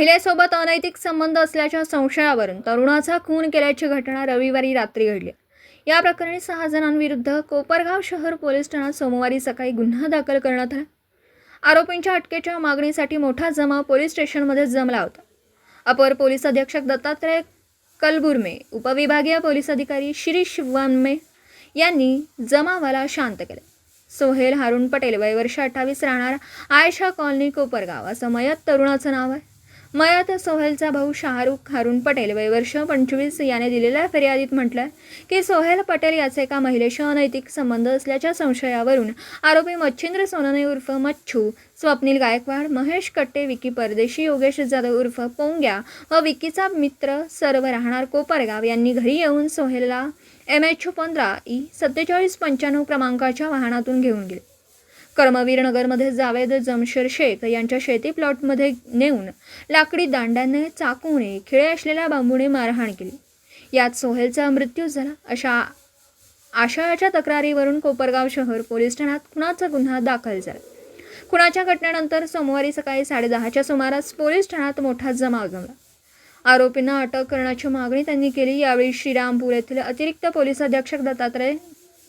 महिलेसोबत अनैतिक संबंध असल्याच्या संशयावरून तरुणाचा खून केल्याची घटना रविवारी रात्री घडली. या प्रकरणी सहा जणांविरुद्ध कोपरगाव शहर पोलीस ठाण्यात सोमवारी सकाळी गुन्हा दाखल करण्यात आला. आरोपींच्या अटकेच्या मागणीसाठी मोठा जमाव पोलीस स्टेशनमध्ये जमला होता. अपर पोलीस अधीक्षक दत्तात्रय कलबुर्मे उपविभागीय पोलीस अधिकारी शिरीष वानमे यांनी जमावाला शांत केले. सोहेल हारून पटेल वय वर्ष अठ्ठावीस राहणार आयशा कॉलनी कोपरगाव असं मयत तरुणाचं नाव आहे. मयात सोहेलचा भाऊ शाहरुख हारून पटेल वय वर्ष पंचवीस याने दिलेल्या फिर्यादीत म्हटलं की सोहेल पटेल याचे एका महिलेशी अनैतिक संबंध असल्याच्या संशयावरून आरोपी मच्छिंद्र सोनने उर्फ मच्छू स्वप्नील गायकवाड महेश कट्टे विकी परदेशी योगेश जाधव उर्फ पोंग्या व विकीचा मित्र सर्व राहणार कोपरगाव यांनी घरी येऊन सोहेलला एम एच पंधरा ई सत्तेचाळीस पंच्याण्णव क्रमांकाच्या वाहनातून घेऊन गेले. कर्मवीरनगरमध्ये जावेद जमशेर शेख यांच्या शेती प्लॉटमध्ये नेऊन लाकडी दांड्याने चाकूने खिळे असलेल्या बांबूने मारहाण केली. यात सोहेलचा मृत्यू झाला. अशा आशयाच्या तक्रारीवरून कोपरगाव शहर पोलीस ठाण्यात खुनाचा गुन्हा दाखल झाला. खुनाच्या घटनेनंतर सोमवारी सकाळी साडेदहाच्या सुमारास पोलीस ठाण्यात मोठा जमाव जमला. आरोपींना अटक करण्याची मागणी त्यांनी केली. यावेळी श्रीरामपूर येथील अतिरिक्त पोलीस अधीक्षक दत्तात्रय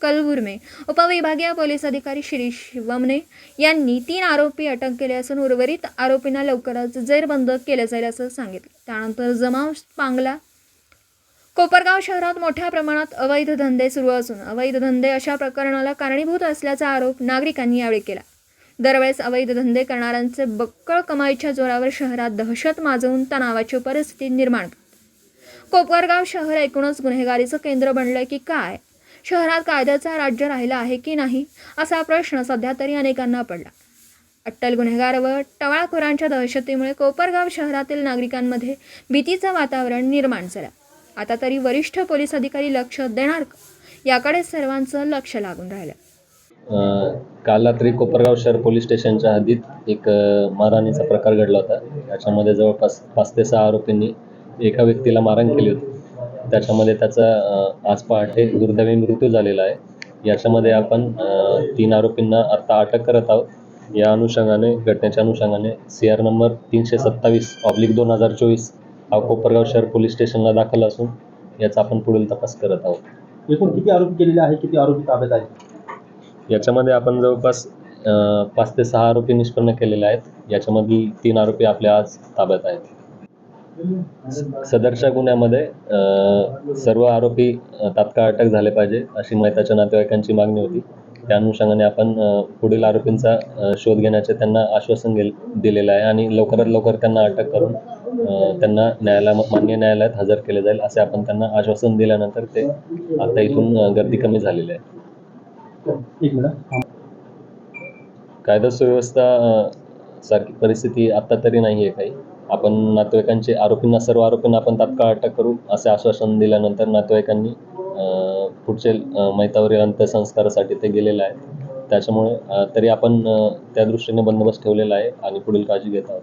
कलबुर्मे. उपविभागीय पोलीस अधिकारी श्री शिवमने यांनी तीन आरोपी अटक केले असून उर्वरित आरोपींना लवकरच जेरबंद केलं जाईल असं सांगितलं. त्यानंतर जमाव पांगला. कोपरगाव शहरात मोठ्या प्रमाणात अवैध धंदे सुरू असून अवैध धंदे अशा प्रकरणाला कारणीभूत असल्याचा आरोप नागरिकांनी यावेळी केला. दरवेळेस अवैध धंदे करणाऱ्यांचे बक्कळ कमाईच्या जोरावर शहरात दहशत माजवून तणावाची परिस्थिती निर्माण कोपरगाव शहर एकूणच गुन्हेगारीचं केंद्र बनलंय की काय? शहरात कायद्याचा राज्य राहिला आहे की नाही असा प्रश्न सध्या तरी अनेकांना पडला. अट्टल गुन्हेगार व टवाळखोरांच्या दहशतीमुळे कोपरगाव शहरातील नागरिकांमध्ये भीतीचं वातावरण निर्माण झालं. आता तरी वरिष्ठ पोलीस अधिकारी लक्ष देणार याकडे सर्वांचं लक्ष लागून राहिलं. काल रात्री कोपरगाव शहर पोलीस स्टेशनच्या हद्दीत एक मारहाणीचा प्रकार घडला होता. याच्यामध्ये जवळपास पाच ते सहा आरोपींनी एका व्यक्तीला मारहाण केली होती. त्याच्यामध्ये त्याचा आज पहाटे दुर्दैवी मृत्यू झालेला आहे. याच्यामध्ये आपण तीन आरोपींना आत्ता अटक करत आहोत. या अनुषंगाने घटनेच्या अनुषंगाने सी आर नंबर तीनशे सत्तावीस ऑब्लिक दोन हजार चोवीस हा कोपरगाव शहर पोलीस स्टेशनला दाखल असून याचा आपण पुढील तपास करत आहोत. एकूण किती आरोपी केलेले आहे किती आरोपी ताब्यात आहेत? याच्यामध्ये आपण जवळपास अ, पाच ते सहा आरोपी निष्पन्न केलेले आहेत. याच्यामधील तीन आरोपी आपल्या आज ताब्यात आहेत. सदरच्या गुन्ह्यामध्ये सर्व आरोपी तात्काळ अटक झाले पाहिजे अशी मैताच्या नातेवाईकांची मागणी होती. त्या अनुषंगाने आपण पुढील आरोपींचा शोध घेण्याचे त्यांना आश्वासन दिलेलं आहे आणि लवकरात लवकर त्यांना अटक करून त्यांना न्यायालया मान्य न्यायालयात हजर केले जाईल असे आपण त्यांना आश्वासन दिल्यानंतर ते आता इथून गर्दी कमी झालेली आहे. कायदा सुव्यवस्था सारखी परिस्थिती आत्ता तरी नाही आहे काही. आपण नातेवाईकांचे आरोपींना सर्व आरोपींना आपण तात्काळ अटक करू असे आश्वासन दिल्यानंतर नातेवाईकांनी पुढचे मैतावरील अंत्यसंस्कारासाठी ते गेलेले आहेत. त्याच्यामुळे तरी आपण त्या दृष्टीने बंदोबस्त ठेवलेला आहे आणि पुढील काळजी घेत आहोत.